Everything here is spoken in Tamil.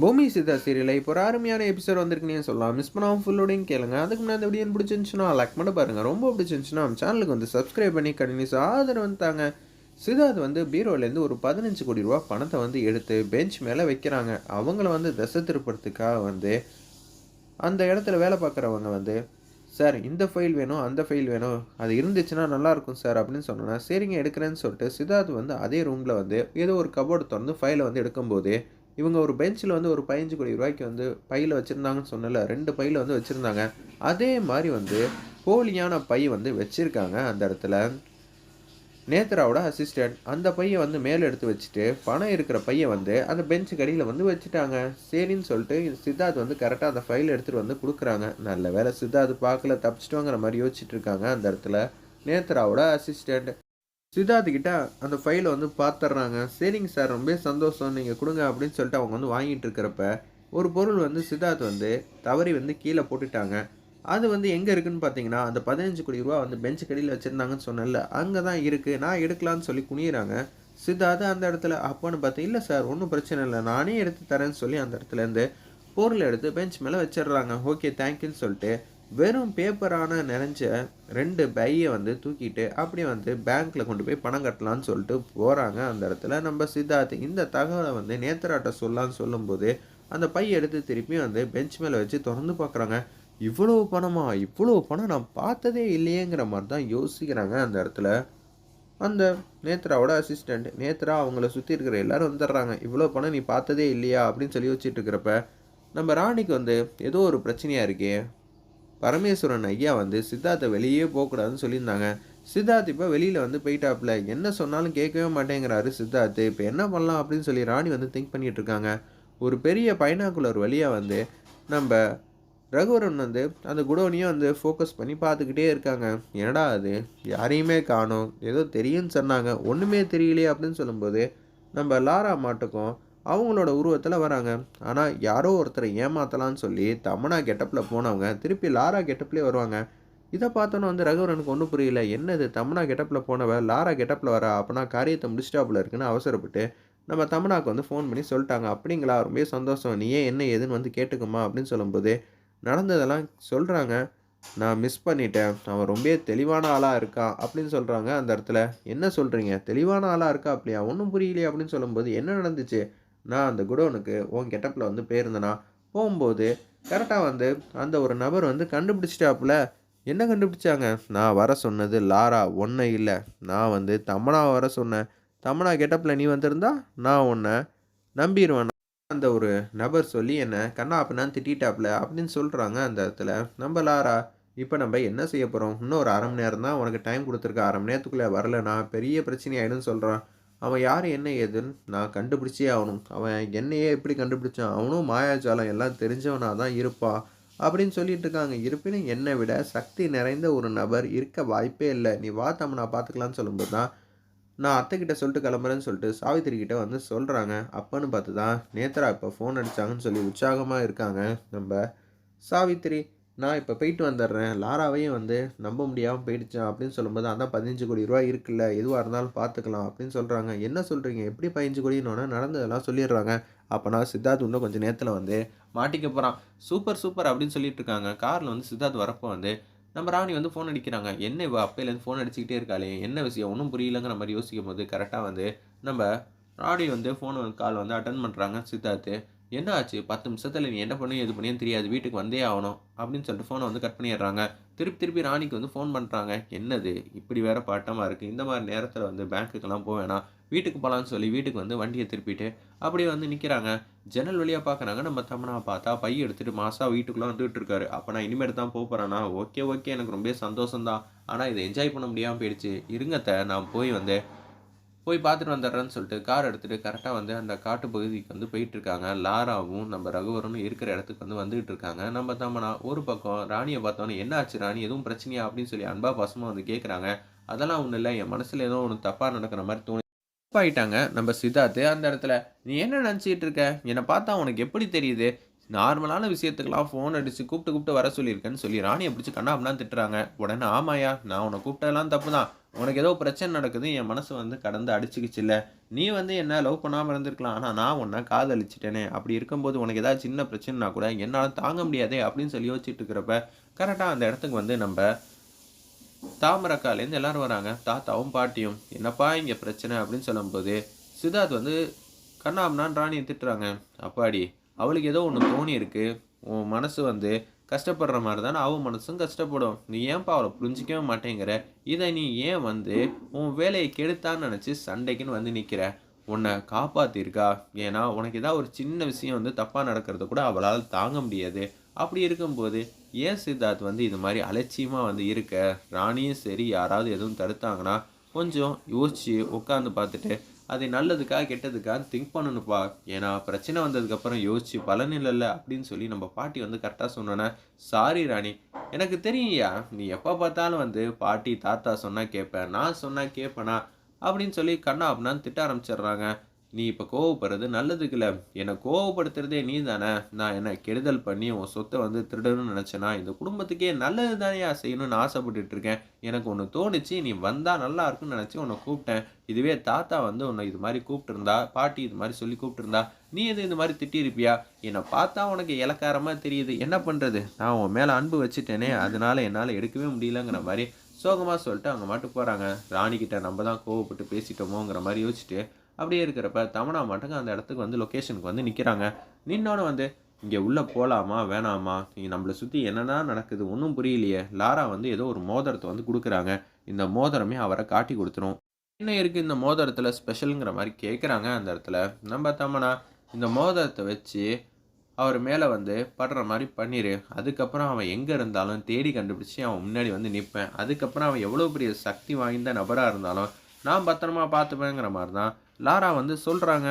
பூமி சிதா சீரியலில் இப்போ ஒரு அருமையான எபிசோட் வந்திருக்குன்னு சொல்லலாம்? மிஸ் பண்ணாமல் ஃபுல்லோடையும் கேளுங்க. அதுக்கு முன்னாடி வீடியோ பிடிச்சிருந்துச்சுன்னா லைக் பண்ணி பாருங்கள் ரொம்ப பிடிச்சிருந்துச்சுன்னா நம்ம சேனலுக்கு வந்து சப்ஸ்கிரைப் பண்ணி கண்டினியூஸ் ஆதரவு வந்துட்டாங்க சித்தார்த் வந்து பீரோலேருந்து ஒரு பதினஞ்சு கோடி ரூபா பணத்தை வந்து எடுத்து பெஞ்ச் மேலே வைக்கிறாங்க. அவங்கள வந்து திசை திருப்பறதுக்காக வந்து அந்த இடத்துல வேலை பார்க்குறவங்க வந்து சார் இந்த ஃபைல் வேணும் அந்த ஃபைல் வேணும். அது இருந்துச்சுன்னா நல்லாயிருக்கும் சார் அப்படின்னு சொன்னோன்னா சரிங்க எடுக்கிறேன்னு சொல்லிட்டு சித்தார்த் வந்து அதே ரூமில் வந்து ஏதோ ஒரு கபோர்டு திறந்து ஃபைலை வந்து எடுக்கும்போது இவங்க ஒரு பெஞ்சில் வந்து ஒரு பதினஞ்சு கோடி ரூபாய்க்கு வந்து பையில் வச்சுருந்தாங்கன்னு சொன்னல ரெண்டு பையில் வந்து வச்சுருந்தாங்க. அதே மாதிரி வந்து போலியான பை வந்து வச்சுருக்காங்க அந்த இடத்துல. நேத்ராவோட அசிஸ்டன்ட் அந்த பையை வந்து மேலே எடுத்து வச்சுட்டு பணம் இருக்கிற பையை வந்து அந்த பெஞ்சு கடியில் வந்து வச்சுட்டாங்க. சரின்னு சொல்லிட்டு சித்தார்த் வந்து கரெக்டாக அந்த ஃபைல் எடுத்துகிட்டு வந்து கொடுக்குறாங்க. நல்ல வேலை சித்தார்த் பார்க்கல தப்பிச்சிட்டோங்கிற மாதிரி யோசிச்சுட்டு இருக்காங்க அந்த இடத்துல. நேத்ராவோட அசிஸ்டண்ட் சித்தார்த்துக்கிட்ட கிட்ட அந்த ஃபைலை வந்து பார்த்துட்றாங்க சரிங்க சார் ரொம்ப சந்தோஷம். நீங்கள் கொடுங்க அப்படின்னு சொல்லிட்டு அவங்க வந்து வாங்கிட்டு இருக்கிறப்ப ஒரு பொருள் வந்து சித்தார்த் வந்து தவறி வந்து கீழே போட்டுட்டாங்க. அது வந்து எங்கே இருக்குன்னு பார்த்தீங்கன்னா அந்த பதினஞ்சு கோடி ரூபா வந்து பெஞ்சு கடியில் வச்சுருந்தாங்கன்னு சொன்னல அங்கே தான் இருக்குது நான் எடுக்கலான்னு சொல்லி குனியிறாங்க. சித்தார்த் அந்த இடத்துல அப்போன்னு பார்த்து இல்லை சார் ஒன்றும் பிரச்சனை இல்லை. நானே எடுத்து தரேன்னு சொல்லி அந்த இடத்துலேருந்து பொருள் எடுத்து பெஞ்ச் மேலே வச்சிடுறாங்க. ஓகே தேங்க்யூன்னு சொல்லிட்டு வெறும் பேப்பரான நிறைஞ்ச ரெண்டு பையை வந்து தூக்கிட்டு அப்படியே வந்து பேங்க்கில் கொண்டு போய் பணம் கட்டலான்னு சொல்லிட்டு போகிறாங்க அந்த இடத்துல நம்ம சித்தார்த் இந்த தகவலை வந்து நேத்தராட்ட சொல்லான்னு சொல்லும்போது அந்த பை எடுத்து திருப்பி வந்து பெஞ்ச் மேலே வச்சு திறந்து பார்க்குறாங்க. இவ்வளோ பணமா? இவ்வளோ பணம் நான் பார்த்ததே இல்லையேங்கிற மாதிரி தான் யோசிக்கிறாங்க அந்த இடத்துல. அந்த நேத்ராவோட அசிஸ்டண்ட் நேத்ரா அவங்கள சுற்றி இருக்கிற எல்லாரும் வந்துடுறாங்க. இவ்வளோ பணம் நீ பார்த்ததே இல்லையா? அப்படின்னு சொல்லி வச்சுட்டு இருக்கிறப்ப நம்ம ராணிக்கு வந்து ஏதோ ஒரு பிரச்சனையாக இருக்கே. பரமேஸ்வரன் ஐயா வந்து சித்தார்த்தை வெளியே போகக்கூடாதுன்னு சொல்லியிருந்தாங்க. சித்தார்த் இப்போ வெளியில் வந்து போயிட்டாப்புல. என்ன சொன்னாலும் கேட்கவே மாட்டேங்கிறாரு சித்தார்த். இப்போ என்ன பண்ணலாம் அப்படின்னு சொல்லி ராணி வந்து திங்க் பண்ணிகிட்டு இருக்காங்க. ஒரு பெரிய பைனாக்குலர் வழியாக வந்து நம்ம ரகுவரன் வந்து அந்த குடோனையும் வந்து ஃபோக்கஸ் பண்ணி பார்த்துக்கிட்டே இருக்காங்க. என்னடா அது? யாரையுமே காணும். ஏதோ தெரியும்னு சொன்னாங்க. ஒன்றுமே தெரியலையே அப்படின்னு சொல்லும்போது நம்ம லாரா மாட்டுக்கும் அவங்களோட உருவத்தில் வராங்க. ஆனால் யாரோ ஒருத்தரை ஏமாத்தலான்னு சொல்லி தமனா கெட்டப்பில் போனவங்க திருப்பி லாரா கெட்டப்லேயே வருவாங்க. இதை பார்த்தோன்னே வந்து ரகுவரனுக்கு ஒன்றும் புரியல. என்னது தமனா கெட்டப்பில் போனவ லாரா கெட்டப்பில் வர அப்போனா காரியத்தை முடிச்சிட்டாப்புல இருக்குன்னு அவசரப்பட்டு நம்ம தமனாக்கு வந்து ஃபோன் பண்ணி சொல்லிட்டாங்க. அப்படிங்களா ரொம்ப சந்தோஷம். நீ ஏன் என்ன ஏதுன்னு வந்து கேட்டுக்குமா அப்படின்னு சொல்லும்போது நடந்ததெல்லாம் சொல்கிறாங்க நான் மிஸ் பண்ணிட்டேன். அவன் ரொம்ப தெளிவான ஆளாக இருக்கான் அப்படின்னு சொல்கிறாங்க அந்த இடத்துல. என்ன சொல்கிறீங்க தெளிவான ஆளாக இருக்கா அப்படியா? ஒன்றும் புரியலையே அப்படின்னு சொல்லும்போது என்ன நடந்துச்சு? நான் அந்த குடோனுக்கு உன் கெட்டப்பில் வந்து போயிருந்தேனா? போகும்போது கரெக்டாக வந்து அந்த ஒரு நபர் வந்து கண்டுபிடிச்சிட்டாப்புல. என்ன கண்டுபிடிச்சாங்க? நான் வர சொன்னது லாரா ஒன்றை இல்லை. நான் வந்து தமனா வர சொன்னேன். தமனா கெட்டப்பில் நீ வந்திருந்தா? நான் உன்னை நம்பிடுவேன் அந்த ஒரு நபர் சொல்லி என்னை கண்ணா அப்படின்னான்னு திட்டாப்புல அப்படின்னு சொல்கிறாங்க அந்த இடத்துல. நம்ம லாரா இப்போ நம்ம என்ன செய்ய போகிறோம் இன்னும் ஒரு அரை மணி நேரம் தான் உனக்கு டைம் கொடுத்துருக்க. அரை மணி நேரத்துக்குள்ளே வரலனா பெரிய பிரச்சனை ஆகிடும்னு சொல்கிறான் அவன் யார் என்ன ஏதுன்னு நான் கண்டுபிடிச்சே ஆகணும். அவன் என்னையே எப்படி கண்டுபிடிச்சான்? அவனும் மாயாஜாலம் எல்லாம் தெரிஞ்சவனாக தான் இருப்பான் அப்படின்னு சொல்லிட்டு இருக்காங்க. இருப்பினும் என்னை விட சக்தி நிறைந்த ஒரு நபர் இருக்க வாய்ப்பே இல்லை. நீ வா தம்ம நான் பார்த்துக்கலான்னு சொல்லும்போது தான் நான் அத்தைக்கிட்ட சொல்லிட்டு கிளம்புறேன்னு சொல்லிட்டு சாவித்திரி கிட்ட வந்து சொல்கிறாங்க அப்பன்னு பார்த்து தான் நேத்ரா இப்போ ஃபோன் அடித்தாங்கன்னு சொல்லி உற்சாகமாக இருக்காங்க. நம்ம சாவித்திரி நான் இப்போ போயிட்டு வந்துடுறேன். லாராவையும் வந்து நம்ப முடியாமல் போயிடுச்சான் அப்படின்னு சொல்லும்போது அதான் பதினஞ்சு கோடி ரூபா இருக்குல்ல எதுவாக இருந்தாலும் பார்த்துக்கலாம் அப்படின்னு சொல்கிறாங்க என்ன சொல்கிறீங்க எப்படி பதினஞ்சு கோடின்னு நடந்ததெல்லாம் சொல்லிடுறாங்க. அப்போனா சித்தார்த் இன்னும் கொஞ்சம் நேரத்தில் வந்து மாட்டிக்க போகிறான் சூப்பர் சூப்பர் அப்படின்னு சொல்லிட்டு இருக்காங்க. காரில் வந்து சித்தார்த் வரப்போ வந்து நம்ம ராணி வந்து ஃபோன் அடிக்கிறாங்க. என்ன இவ அப்பையிலேருந்து ஃபோன் அடிச்சுக்கிட்டே இருக்காளே? என்ன விஷயம்? ஒன்றும் புரியலங்கிற மாதிரி யோசிக்கும் போது கரெக்டாக வந்து நம்ம ராணி வந்து ஃபோன் கால் வந்து அட்டன் பண்ணுறாங்க சித்தார்த்து. என்ன ஆச்சு பத்து நிமிஷத்தில் நீ என்ன பண்ணி எது பண்ணியும் தெரியாது. வீட்டுக்கு வந்தே ஆகணும் அப்படின்னு சொல்லிட்டு ஃபோனை வந்து கட் பண்ணிடுறாங்க. திருப்பி திருப்பி ராணிக்கு வந்து ஃபோன் பண்ணுறாங்க என்னது? இப்படி வேற பாட்டமாக இருக்குது இந்த மாதிரி நேரத்தில் வந்து பேங்க்குக்கெல்லாம் போக வேணாம். வீட்டுக்கு போகலான்னு சொல்லி வீட்டுக்கு வந்து வண்டியை திருப்பிட்டு அப்படியே வந்து நிற்கிறாங்க ஜன்னல் வழியாக பார்க்குறாங்க நம்ம தமிழாக பார்த்தா பை எடுத்துகிட்டு மாசா வீட்டுக்குள்ளே வந்துட்டு இருக்காரு. அப்போ நான் இனிமேல் தான் போக போகிறேன்னா ஓகே ஓகே. எனக்கு ரொம்ப சந்தோஷம் தான் ஆனால் இதை என்ஜாய் பண்ண முடியாமல் போயிடுச்சு. இருங்கத்த நான் போய் வந்து போய் பார்த்துட்டு வந்துடுறேன்னு சொல்லிட்டு கார் எடுத்துகிட்டு கரெக்டாக வந்து அந்த காட்டு பகுதிக்கு வந்து போயிட்டுருக்காங்க. லாராவும் நம்ம ரகுவரனும் இருக்கிற இடத்துக்கு வந்து வந்துகிட்டு இருக்காங்க நம்ம தம்மனா ஒரு பக்கம் ராணியை பார்த்தோன்னே என்ன ஆச்சு ராணி? எதுவும் பிரச்சனையா? அப்படின்னு சொல்லி அன்பா பாசமாக வந்து கேட்குறாங்க அதெல்லாம் ஒன்றும் இல்லை என் மனசில் ஏதோ ஒன்று தப்பாக நடக்கிற மாதிரி தோணி தப்பாயிட்டாங்க. நம்ம சித்தார்த்து அந்த இடத்துல நீ என்ன நினச்சிக்கிட்டு இருக்க? என்னை பார்த்தா உனக்கு எப்படி தெரியுது? நார்மலான விஷயத்துக்கெல்லாம் ஃபோன் அடிச்சு கூப்பிட்டு கூப்பிட்டு வர சொல்லியிருக்கேன்னு சொல்லி ராணியை பிடிச்சி கண்ணா அப்படின்னா திட்டுறாங்க. உடனே ஆமாயா நான் உன்னை கூப்பிட்டதெல்லாம் தப்பு தான் உனக்கு ஏதோ பிரச்சனை நடக்குது என் மனசு வந்து கடந்து அடிச்சுக்கிச்சுல்ல நீ வந்து என்ன லவ் பண்ணாமல் இருந்திருக்கலாம். ஆனால் நான் உன்னை காதலிச்சிட்டேனே. அப்படி இருக்கும்போது உனக்கு ஏதாவது சின்ன பிரச்சனைனா கூட என்னால் தாங்க முடியாதே அப்படின்னு சொல்லி யோசிச்சுட்டு இருக்கிறப்ப கரெக்டாக அந்த இடத்துக்கு வந்து நம்ம தாமரக்காலேருந்து எல்லாரும் வராங்க. தாத்தாவும் பாட்டியும் என்னப்பா இங்கே பிரச்சனை? அப்படின்னு சொல்லும்போது சித்தார்த் வந்து கண்ணாம்னான் ராணியை திட்டுறாங்க. அப்பாடி அவளுக்கு ஏதோ ஒன்று தோணி இருக்கு உன் மனசு வந்து கஷ்டப்படுற மாதிரி தானே அவன் மனசும் கஷ்டப்படும். நீ ஏன்பா அவளை புரிஞ்சிக்கவே மாட்டேங்கிற? இதை நீ ஏன் வந்து உன் வேலையை கெடுத்தான்னு நினச்சி சண்டைக்குன்னு வந்து நிற்கிற உன்னை காப்பாத்திருக்கா? ஏன்னா உனக்கு ஏதாவது ஒரு சின்ன விஷயம் வந்து தப்பாக நடக்கிறது கூட அவளால் தாங்க முடியாது. அப்படி இருக்கும்போது ஏன் சித்தார்த் வந்து இது மாதிரி அலட்சியமாக வந்து இருக்க? ராணியும் சரி யாராவது எதுவும் தடுத்தாங்கன்னா கொஞ்சம் யோசிச்சு உட்காந்து பார்த்துட்டு அது நல்லதுக்கா கெட்டதுக்கா திங்க் பண்ணணும்ப்பா. ஏன்னா பிரச்சனை வந்ததுக்கப்புறம் யோசிச்சு பலன் இல்லைல்ல அப்படின்னு சொல்லி நம்ம பாட்டி வந்து கரெக்டாக சொன்னோன்னே சாரி ராணி எனக்கு தெரியும்யா நீ எப்போ பார்த்தாலும் வந்து பாட்டி தாத்தா சொன்னால் கேட்பேன் நான் சொன்னால் கேட்பேனா அப்படின்னு சொல்லி கண்ணா அப்படின்னா திட்ட ஆரம்பிச்சிடுறாங்க. நீ இப்போ கோவப்படுறது நல்லதுக்கு இல்லை என்னை கோவப்படுத்துறதே நீ தானே நான் என்ன கெடுதல் பண்ணி உன் சொத்தை வந்து திருடணும்னு நினச்சேனா? இந்த குடும்பத்துக்கே நல்லது தானேயா செய்யணும்னு ஆசைப்பட்டுட்டு இருக்கேன். எனக்கு ஒன்று தோணுச்சு நீ வந்தால் நல்லா இருக்குன்னு நினச்சி உன்னை கூப்பிட்டேன். இதுவே தாத்தா வந்து உன்னை இது மாதிரி கூப்பிட்டுருந்தா பாட்டி இது மாதிரி சொல்லி கூப்பிட்டுருந்தா நீ எது இந்த மாதிரி திட்டியிருப்பியா? என்னை பார்த்தா உனக்கு இலக்காரமாக தெரியுது. என்ன பண்ணுறது நான் உன் மேலே அன்பு வச்சுட்டேனே. அதனால என்னால் எடுக்கவே முடியலங்கிற மாதிரி சோகமாக சொல்லிட்டு அவங்க மட்டும் போகிறாங்க ராணிக்கிட்ட நம்ம தான் கோவப்பட்டு பேசிட்டோமோங்கிற மாதிரி யோசிச்சுட்டு அப்படியே இருக்கிறப்ப தமனா மட்டும் அந்த இடத்துக்கு வந்து லொக்கேஷனுக்கு வந்து நிற்கிறாங்க நின்னோன்னு வந்து இங்கே உள்ளே போகலாமா வேணாமா? நீ நம்மளை சுற்றி என்னென்னா நடக்குது? ஒன்றும் புரியலையே. லாரா வந்து ஏதோ ஒரு மோதிரத்தை வந்து கொடுக்குறாங்க. இந்த மோதிரமே அவரை காட்டி கொடுத்துரும். என்ன இருக்குது இந்த மோதிரத்தில் ஸ்பெஷலுங்கிற மாதிரி கேட்குறாங்க அந்த இடத்துல. நம்ம தமனா இந்த மோதிரத்தை வச்சு அவர் மேலே வந்து படுற மாதிரி பண்ணிடு அதுக்கப்புறம் அவன் எங்கே இருந்தாலும் தேடி கண்டுபிடிச்சி அவன் முன்னாடி வந்து நிற்பேன் அதுக்கப்புறம் அவன் எவ்வளோ பெரிய சக்தி வாய்ந்த நபராக இருந்தாலும் நான் பத்திரமா பார்த்துப்பேங்கிற மாதிரி தான் லாரா வந்து சொல்கிறாங்க